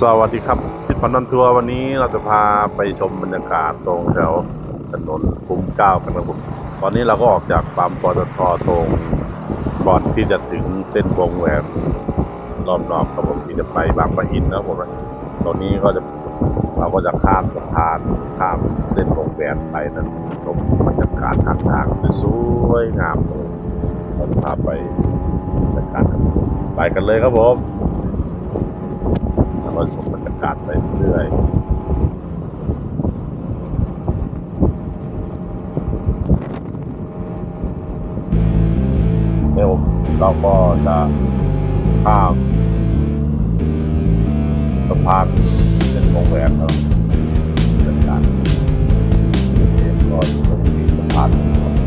สวัสดีครับพิพันธ์นันทัวร์วันนี้เราจะพาไปชมบรรยากาศตรงแถวถนนคุ้มเกล้ากันนะครับผมตอนนี้เราก็ออกจากปั๊มปตทตรงก่อนที่จะถึงเส้นวงแหวนรอบๆครับผมที่จะไปบางปะอินนะครับผมตอนนี้ก็จะเราก็จะข้ามสะพานข้ามเส้นวงแหวนไปนั้นชมบรรยากาศทางทางสวยๆงามเลยเราจะพาไปบรรยากาศไปกันเลยครับผม แล้วก็ชมบรรยากาศไปเรื่อยเดี๋ยวเราก็จะข้ามสะพานเป็นวงแหวนแล้วบรรยากาศเดี๋ยวก็จะมีสะพานครับ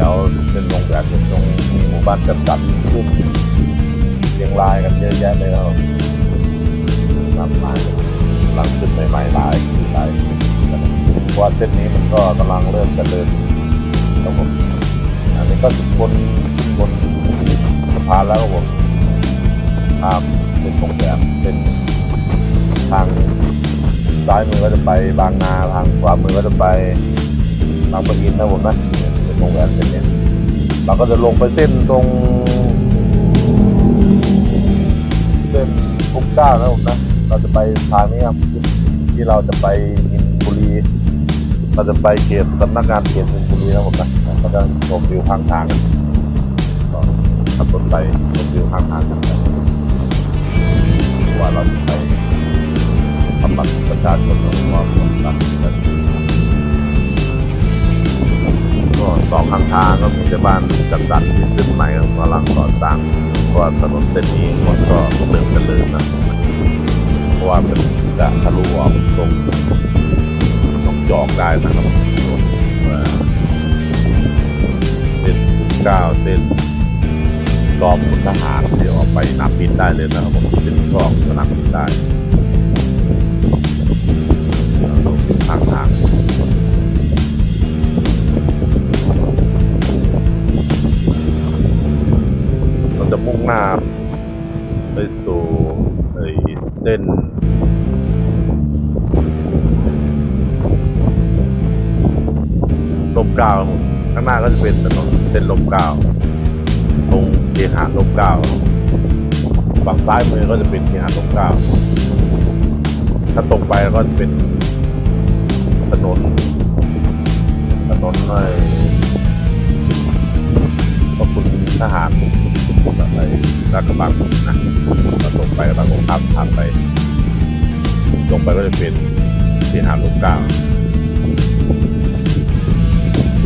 เป็นแถวเป็นโรงแรมเป็นตรงหมู่บ้านจัดสรรขึ้นเชียงรายกันเยอะแยะเลยครับนำมาหลังขึ้นใหม่ๆหลายหลายเพราะว่าเส้นนี้มันก็กำลังเริ่มเจริญครับผมอันนี้ก็บนขึ้นบนสะพานแล้วครับผมข้ามเป็นโรงแรมเป็นทางซ้ายมือก็จะไปบางนาทางขวามือก็จะไปบางปะอินนะผมนะ โรงแรมเส้นเนี้ยเราก็จะลงไปเส้นตรงเส้นพุกเก้านะผมนะ เราจะไปทางนี้ครับที่เราจะไปมินบุรี เราจะไปเขตสำนักงานเขตมินบุรีนะผมนะก็จะชมวิวข้างทางก็ขับรถไปชมวิวข้างทางกันไปว่าเราจะไปทำบัตรประชาชนของเราคนละ สองข้างทางก็มีแต่บ้านจัดสรรที่ขึ้นใหม่กำลังก่อสร้างเพราะว่าถนนเส้นนี้มันก็เริ่มจะเลื่นนะเพราะว่ามันจะทะลุออกตรงตรงจอกได้นะครับเส้นเก้าเส้นรอบขุนทหารเดี๋ยวออกไปนับบินได้เลยนะครับผมเป็นรอบสนามบินได้ทางทาง จะมุ่งหน้าไปสู่ไอ้เส้นลมเกล้าครับผมข้างหน้าก็จะเป็นถนนเส้นลมเกล้าตรงเคหะลมเกล้าฝั่งซ้ายมือก็จะเป็นเคหะลมเกล้าถ้าตรงไปก็จะเป็นถนนถนนไอ้ขอบคุณทหาร ไปลาดกระบังนะเราตรงไปเราตรงข้ามทางไปลงไปก็จะเป็นที่หาดลมเกล้า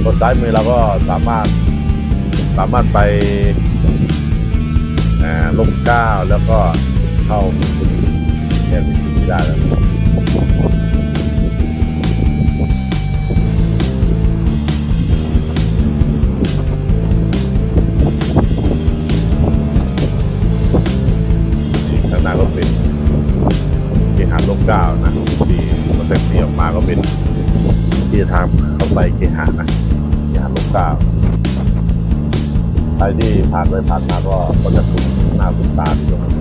ตัวซ้ายมือเราก็สามารถสามารถไปอ่าลมเกล้าแล้วก็เข้าแค่วิธีได้แล้ว ที่ทางเข้าไปเคหะนะเคหะลมเก้าใครที่ผ่านไปผ่านมาก็ก็จะคุ้นหน้าคุ้นตาที่ตรงนี้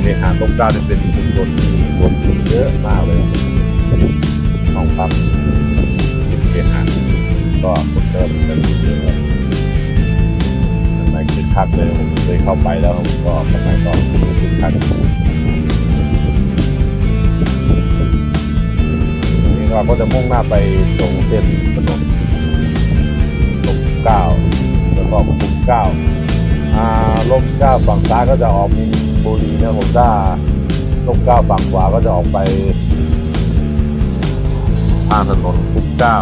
เคหะลมเก้านี่เป็นชุมชนที่คนเยอะมากเลยห้องพักที่เคหะก็คนเดินกันอยู่เยอะเลยข้างในคือคักเลยผมเคยเข้าไปแล้วก็ข้างในก็คือคัก เราก็จะมุ่งหน้าไปตรงเส้นถนนลมเก้าแล้วก็คุมเก้าอ่าลมเก้าฝั่งซ้ายก็จะออกมินบุรีนะผมถ้าลมเก้าฝั่งขวาก็จะออกไปทางถนนคุมเก้า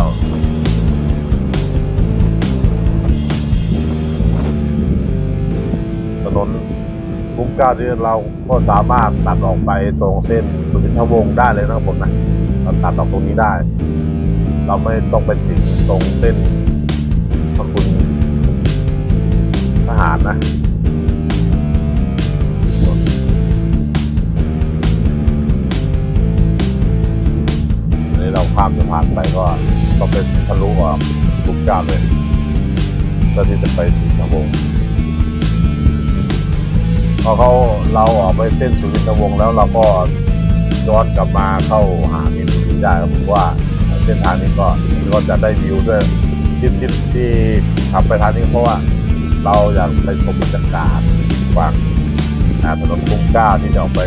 ถนนคุ้มเก้าที่เราก็สามารถตัดออกไปตรงเส้น ถึงทวงได้เลยนะครับผมนะเราตัดออกตรงนี้ได้ เราไม่ต้องไปถึงตรงเส้นพระคุณทหารนะนี้เราข้ามสะพานไปก็ก็เป็นทะลุทุกจ้าเลยก็ที่จะไปถึงทวงพอเขาเราออกไปเส้นสุวินทวงแล้วเราก็ ย้อนกลับมาเข้าหามินบุรีได้ครับผมว่าเส้นทางนี้ก็ก็จะได้วิวด้วยที่ที่ที่ทำไปทางนี้เพราะว่าเราอยากไปชมบรรยากาศฝั่งถนนคุ้งกล้าที่จะออกไป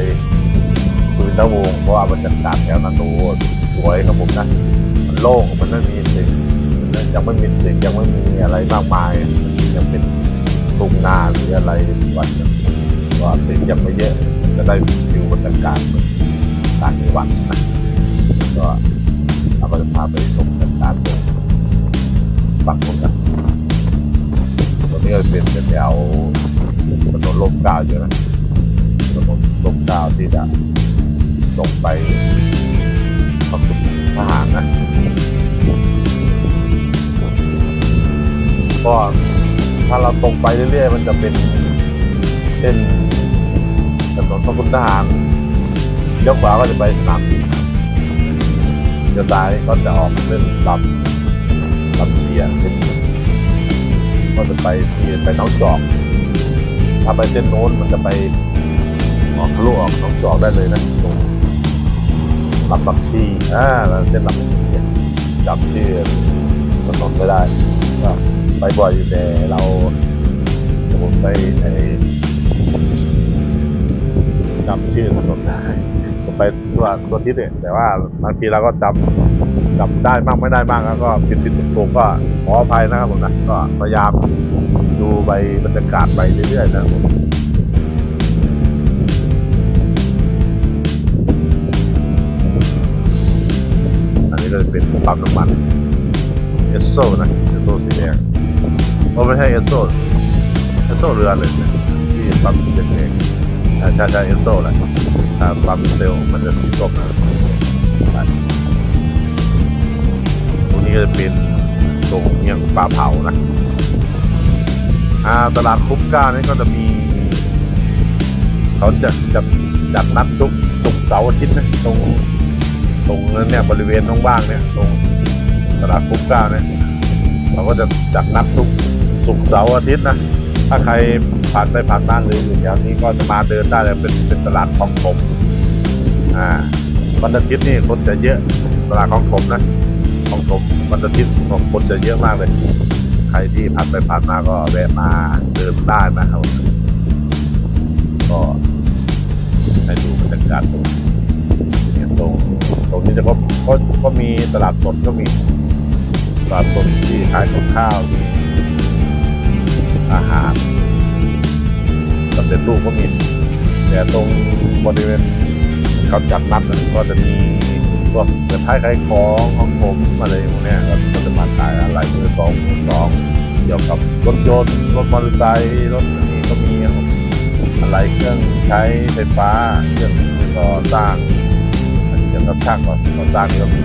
สุวินทวงเพราะว่าบรรยากาศแถวนั้นโอ้สวยครับผมนะมันโล่งมันไม่มีสิ่งมันยังไม่มีสิ่งยังไม่มีอะไรมากมาย ยังเป็นทุ่งนาหรืออะไรวัดก็สิ่งยังไม่เยอะจะได้วิวบรรยากาศ ต่างจังหวัดนะก็เราก็จะพาไปชมบรรยากาศตรงฝั่งนู้นกันตรงนี้ก็เป็นแถวถนนลมก้าวอยู่นะถนนลมก้าวที่จะลงไปฝั่งทหารนะก็ถ้าเราตรงไปเรื่อยๆ มันจะเป็นเส้นถนนพระคุณทหาร เลี้ยวขวาก็จะไปสนามบินเลี้ยวซ้ายก็จะออกเส้นลำลำเชียเส้นก็จะไปที่ไปน้องจอก ถ้าไปเส้นโน้นมันจะไปออกทะลุออกน้องจอกได้เลยนะตรงลำบักชีอ่าเส้นลำบักชีจำชื่อถนนไม่ได้ก็ไปบ่อยอยู่แต่เราผมไปในจำชื่อถนนได้ ไปตัวตัวทิศเนี่ยแต่ว่าบางทีเราก็จำจำได้บ้างไม่ได้บ้างแล้วก็ผิดผิดถูกก็ขออภัยนะครับผมนะก็พยายามดูไปบรรยากาศไปเรื่อยๆนะครับผมอันนี้ก็จะเป็นปั๊มน้ำมันเอสโซนะเอสโซสีแดงโอ้ไม่ใช่เอสโซเอสโซเรือเลยนะที่ปั๊มสีแดง อ่าใช่ใช่เอสโซแหละอ่าปั๊มเซลล์มันจะสีส้มนะไปตรงนี้ก็จะเป็นตรงเงี้ยงปลาเผานะอ่าตลาดคุ้มก้านี่ก็จะมี เขาจะจะจัดนัดทุกศุกร์เสาร์อาทิตย์นะตรงตรงนั้นเนี่ยบริเวณว่างๆเนี่ยตรงตลาดคุ้มก้าเนี่ยเราก็จะจัดนัดทุกศุกร์เสาร์อาทิตย์นะ ถ้าใคร ผ่านไปผ่านมาหรืออยู่แถวนี้ก็จะมาเดินได้เลยเป็นเป็นตลาดของผมอ่าวันอาทิตย์นี่คนจะเยอะตลาดของผมนะของผมวันอาทิตย์ของคนจะเยอะมากเลย ใครที่ผ่านไปผ่านมาก็แวะมาเดินได้นะครับก็ให้ดูบรรยากาศตรงนี่ยตรงตรงนี้จะก็ก็ก็มีตลาดสดก็มีตลาดสดที่ขายกับข้าวอาหาร ร็จรูปก็มี แต่ตรงบริเวณเขาจัดนัดน่ะก็จะมีพวกเปิดท้ายขายของของผมอะไรพวกเนี้ยครับก็จะมาขายอะไรมือสองมือสองเกี่ยวกับรถยนต์รถมอเตอร์ไซค์รถนี้ก็มีอะไรเครื่องใช้ไฟฟ้าเครื่องก่อสร้างอันนี้เกี่ยวกับช่างก่อก่อสร้างก็มี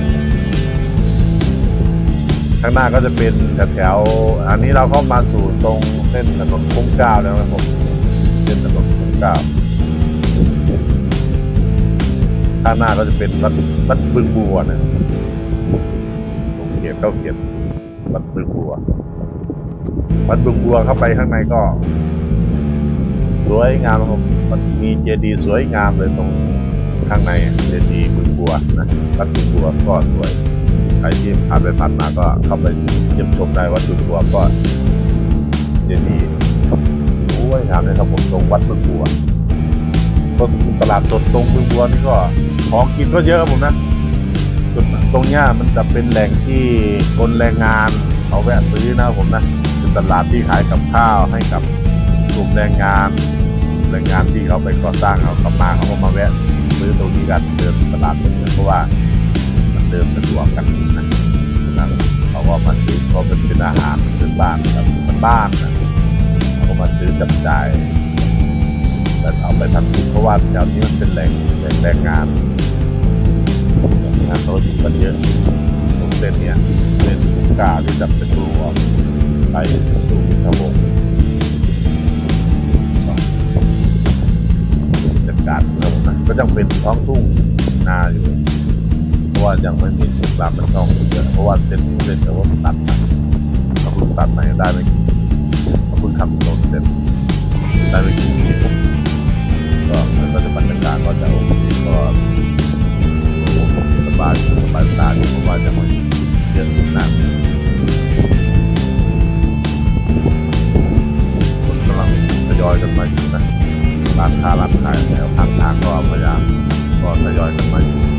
ข้างหน้าก็จะเป็นแถวๆอันนี้เราก็มาสู่ตรงเส้นถนนคุ้งเก้าแล้วนะครับผม 9ข้างหน้าก็จะเป็นวัดวัดบึงบัวนะตรงเขียบเข้าเขียบวัดบึงบัว วัดบึงบัวเข้าไปข้างในก็ สวยงามครับมันมีเจดีย์สวยงามเลยตรงข้างในเจดีย์บึงบัวนะวัดบึงบัวก็สวยใครที่ผ่านไปผ่านมาก็เข้าไปเยี่ยมชมได้วัดบึงบัวก็เจดีย์ โอ้ยงามเลยครับผมตรงวัดบึงบัวก็ตลาดสดตรงบึงบัวนี่ก็ของกินก็เยอะครับผมนะจุดตรงเนี้ยมันจะเป็นแหล่งที่คนแรงงานเขาแวะซื้อนะครับผมนะเป็นตลาดที่ขายกับข้าวให้กับกลุ่มแรงงานแรงงานที่เขาไปก่อสร้างเขากลับมาเขาก็มาแวะซื้อตรงนี้กันเดินตลาดตรงนี้เพราะว่ามันเดินสะดวกกันนะนะเขาก็มาซื้อเขาเป็นเป็นอาหารพื้นบ้านครับมันบ้านนะ มาซื้อจับจ่ายแต่เอาไปทำกินเพราะว่าแถวนี้มันเป็นแหล่งแหล่งแรงงานงานเขาอยู่กันเยอะตรงเส้นเนี้ยเส้นกาที่จับเป็นตัวไปสู่พิทวงศ์บรรยากาศนะครับนะก็ยังเป็นท้องทุ่งนาอยู่ตราะว่ายังไม่มีส้นรามเป็นช่องเยอะเพราะว่าเส้นนี้เส้นแต่ว่าตัดใหม่เขาเพิ่งตัดใหม่ได้ไม่กี่ ทำถนนเสร็จได้ไม่กี่ปีก็มันก็จะบรรยากาศก็จะโอเคก็สบายสบายตาดูเพราะว่าจะไมาเยอะขึ้นนานคนกำลังทยอยกันมาอยู่นะร้านค้าร้านขายแถวข้างทางก็พยายามก็ทยอยกันมาอยู่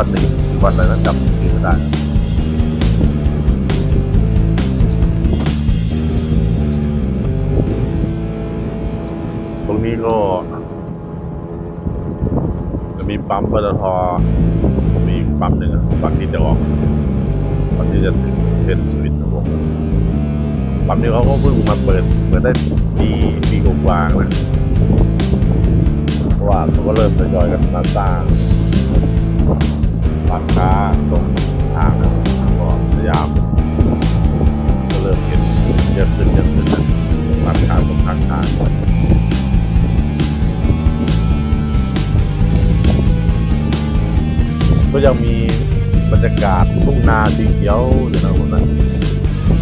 วันหนึ่งวันอะไรนั้นจำชื่อไม่ได้ตรงนี้ก็ จะมีปั๊มปตทมีปั๊มหนึ่งอะฝั่งที่จะออกฝั่งที่จะถึงเส้นสวิตนะผมปั๊มนี้เขาก็เพิ่งมาเปิดเปิดได้ปีปีกว่าๆนะเพราะว่าเขาก็เริ่มทยอยกันมาสร้าง ร้านค้าตรงทางนะก็พยายามก็เริ่มเห็นเยอะขึ้นเยอะขึ้นนะร้านค้าตรงทางทางก็ยังมีบรรยากาศทุ่งนาสีเขียวอยู่นะผมนะ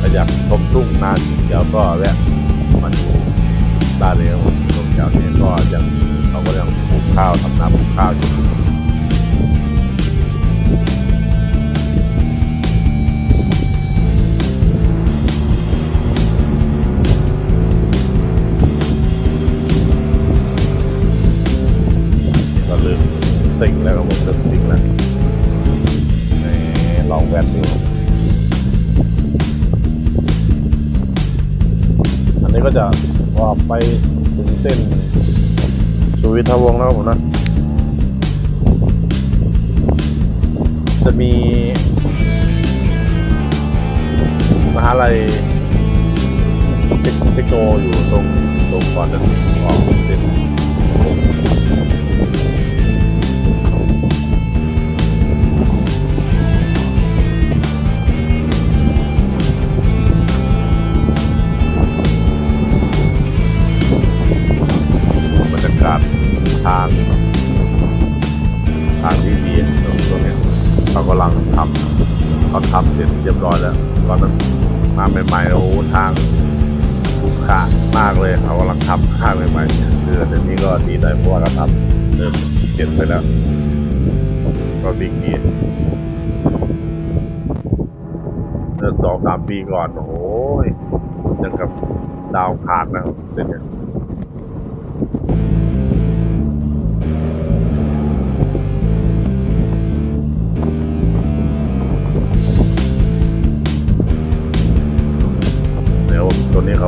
ถ้าอยากชมทุ่งนาสีเขียวก็แวะมาดูได้เลยครับผมตรงแถวนี้ก็ยังเขาก็ยังปลูกข้าวทำนาปลูกข้าวอยู่ ซิงแล้วครับผมเริ่มซิงแล้วลองแวนดูอันนี้ก็จะว่าไปถึงเส้นสุวิทวงศ์แล้วครับผมนะจะมีมหาลัยเทคเทคโนอยู่ตรงตรงก่อนจะถึงออกเส้น เขาทำเสร็จเรียบร้อยแล้วตอนนั้นมาใหม่ๆโอ้โหทางลูกค้ามากเลยเขากำลังทำข้างใหม่ๆคือเดี๋ยวนี้ก็ดีหน่อยเพราะว่าเขาทำเริ่มเสร็จไปแล้วก็บิ๊กดีเมื่อสองสามปีก่อนโอ้ยยังกับดาวขาดนะครับเดี๋ยวนี้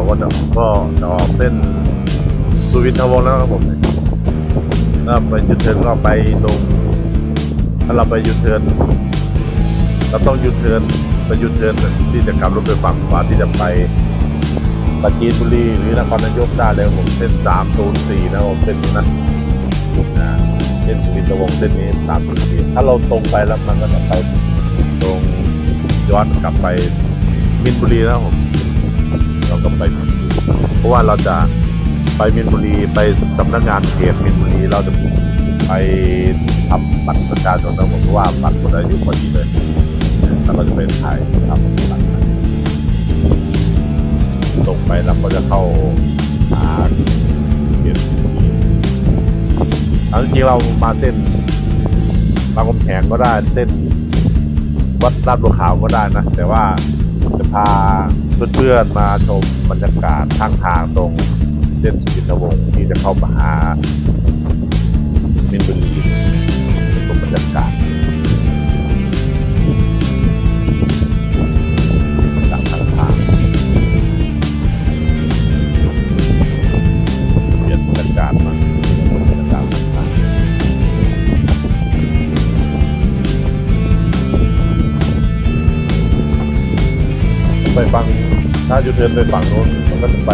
ก็จะก็จะออกเส้นสุวินทวงศ์แล้วครับผมถ้าไปยูเทิร์นก็ไปตรงถ้าเราไปยูเทิร์นเราต้องยูเทิร์นไปยูเทิร์นที่จะกลับรถไปฝั่งขวาที่จะไปปราจีนบุรีหรือนครนายกได้เลยผมเส้นสามศูนย์สี่นะครับผมเส้นนี้นะเส้นสุวิทวงศ์เส้นนี้สามศูนย์สี่ถ้าเราตรงไปแล้วมันก็จะไปตรงย้อนกลับไปมินบุรีนะครับผม เราก็ไปมินบุรีเพราะว่าเราจะไปมินบุรีไปสำนักงานเขตมินบุรีเราจะไปทำบัตรประชาชนนะผมเราะว่าบัตรหมดอายุพอดีเลยแล้วเราจะไปถ่ายทำบัตรส่งไปแล้วก็จะเข้าหาเขตมินบุรีเอาจริงเรามาเส้นบางกำแพงก็ได้เส้นวัดลาดบัวขาวก็ได้นะ แต่ว่า จะพาเพื่อนๆมาชมบรรยากาศทางทางตรงเส้นสุวินทวงศ์ที่จะเข้ามาหามินบุรีชมบรรยากาศ ยู่เทิร์นไปฝั่งนู้นมันก็จะไป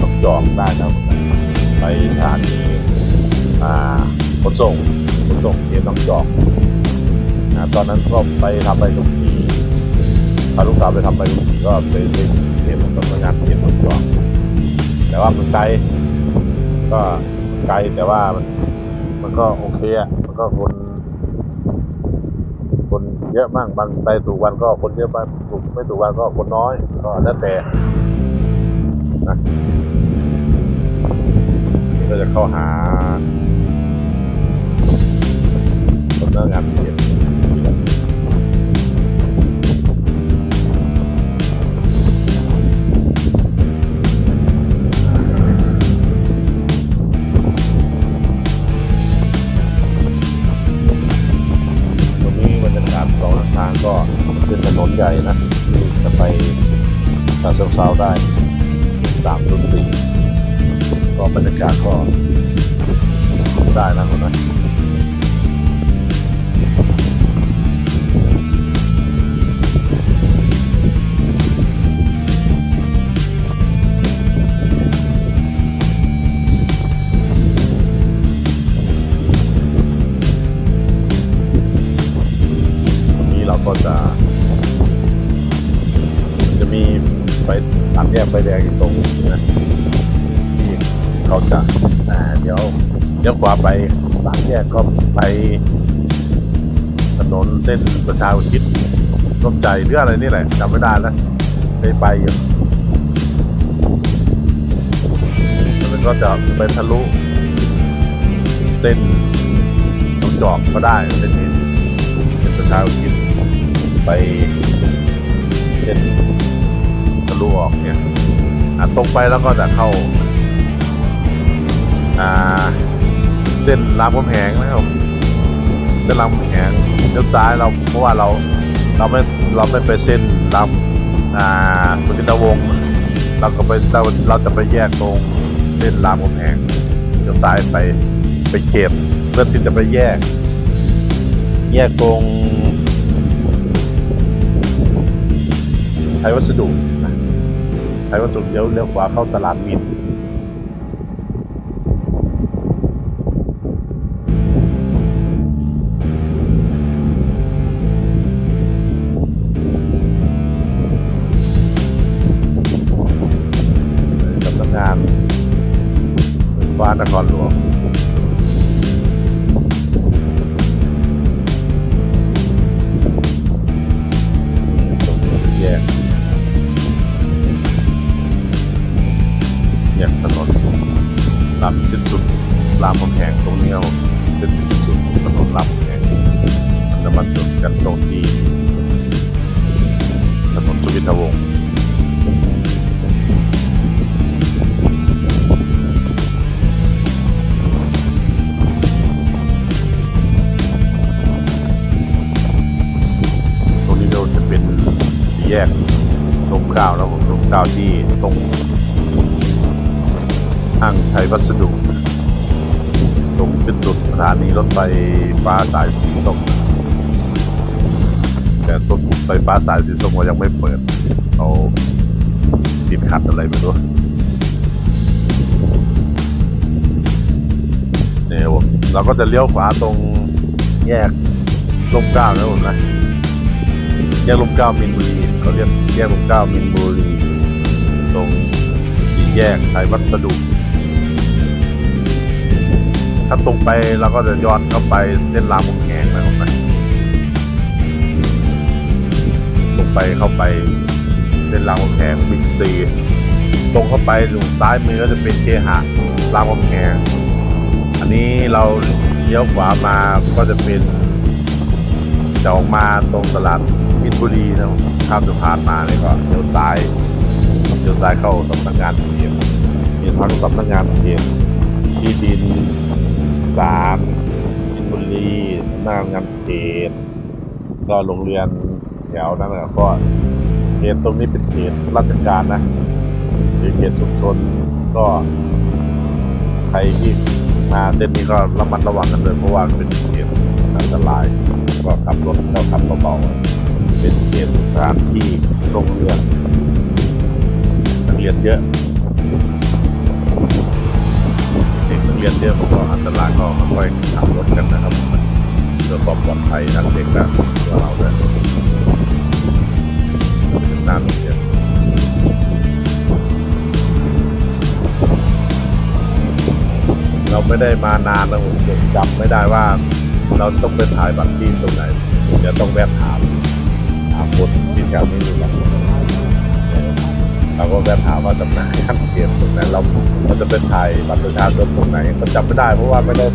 นองจอกได้ครับ ไปสถานีอ่าขนส่งขนส่งเขตหนองจอกอ่าตอนนั้นก็ไปทำใบขับขี่พาลูกสาวไปทำใบขับขี่ก็ไปไปเขียนสำนักงานเขียนรถจอดแต่ว่ามันไกลก็ไกลแต่ว่ามันมันก็โอเคอะมันก็คน เยอะมากบางไปถูกวันก็คนเยอะมากถูกไม่ถูกวันก็คนน้อย ก็แล้วแต่นะนี่ก็จะเข้าหาสำนักงานเขีย ถนนใหญ่นะที่จะไปชาเชิงเซาได้สามรุ่นสี่ก็บรรยากาศก็ได้นะคนนะ เดี๋ยวขวาไปสามแยกก็ไปถนนเส้นประชาอุทิศร่มใจหรืออะไรนี่แหละจำไม่ได้แล้วเคยไปอยู่แล้วก็จะไปทะลุ เส้นหนองจอกก็ได้เส้นนี้เส้นประชาอุทิศไปเส้นทะลุออกเนี่ยตรงไปแล้วก็จะเข้า อ่า เส้นรามคำแหงนะครับเส้นรามคำแหงเลี้ยวซ้ายเราเพราะว่าเราเราไม่เราไม่ไปเส้นรามอ่าสุนินวงศ์เราก็ไปเราเราจะไปแยกตรงเส้นรามคำแหงเลี้ยวซ้ายไปไปเก็บเพื่อที่จะไปแยก แยกตรงไทยวัสดุนะไทยวัสดุเลี้ยวเลี้ยวขวาเข้าตลาดมิน ไฟฟ้านคร ไฟฟ้าสายสีส้มแต่ต้นไฟฟ้าสายสีส้มก็ยังไม่เปิดเขาติดขัดอะไรไม่รู้เนี่ยผมเราก็จะเลี้ยวขวาตรงแยกลมเกล้านะผมนะแยกลมเกล้ามินบุรีเขาเรียกแยกลมเกล้ามินบุรีตรงสี่แยกไทยวัสดุ ถ้าตรงไปเราก็จะย้อนเข้าไปเส้นรามคำแหงนะครับนะตรงไปเข้าไปเส้นรามคำแหงบิ๊กซีตรงเข้าไปตรงซ้ายมือก็จะเป็นเคหะรามคำแหงอันนี้เราเลี้ยวขวามาก็จะเป็นจะออกมาตรงตลาดมินบุรีนะครับข้ามสะพานมาเนี่ยก็เลี้ยวซ้ายเลี้ยวซ้ายเข้าสำนักงานเขตมีทั้งสำนักงานเขตที่ดิน สามมินบุรีหน้างานเขตก็โรงเรียนแถวนั้นนะก็เขตตรงนี้เป็นเขตราชการนะหรือเขตชุมชนก็ใครที่มาเส้นนี้ก็ระมัดระวังกันเลยเพราะว่าเป็นเขตอันตรายก็ขับรถก็ขับเบาๆเป็นเขตสถานที่โรงเรียนนักเรียนเยอะ เด็กนักเรียนเยอะผมก็อันตรายก็ค่อยขับรถกันนะครับเพื่อความปลอดภัยทั้งเด็กและตัวเราด้วยเป็นหน้าโรงเรียนเราไม่ได้มานานแล้วผมจำไม่ได้ว่า เราต้องไปถ่ายบัตรที่ตรงไหนเดี๋ยวต้องแวะถามถามคนที่แถวนี้ดูก่อน เราก็แวะถามว่าตำหน่งขั้นเขียนตรงไหนเราเราจะไปถ่ายบัตรประชาชนตรงไหนก็จำไม่ได้เพราะว่าไม่ได้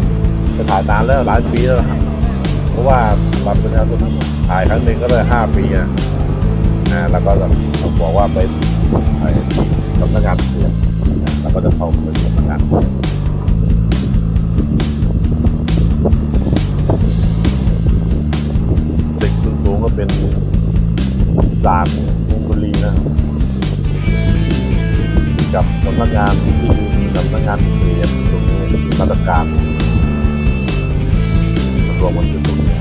ไปถ่ายนานแล้วหลายปีแล้วครับเพราะว่าบัตรประชาชนถ่ายครั้งหนึ่งก็เลยห้าปีอะนะแล้วก็บอกว่าไปถ่ายที่สำนักงานเขียนแล้วก็จะเข้าไปสำนักงานเขียนตึกสูงก็เป็นศาลมินบุรีนะครับ กับสำนักงานที่มีสำนักงานเขตตรงนี้มาตรการมันรวมกันอยู่ตรงนี้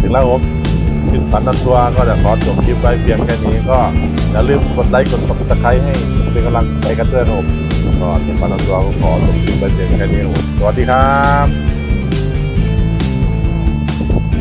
ถึงแล้วผมถึงฝันนันตัวก็จะขอจบคลิปไว้เพียงแค่นี้ก็อย่าลืมกดไลค์กดซับสไครต์ให้เป็นกำลังใจกันด้วยนะครับผมก็ถึงฝันนันตัวก็ขอจบคลิปไว้เพียงแค่นี้ครับสวัสดีครับ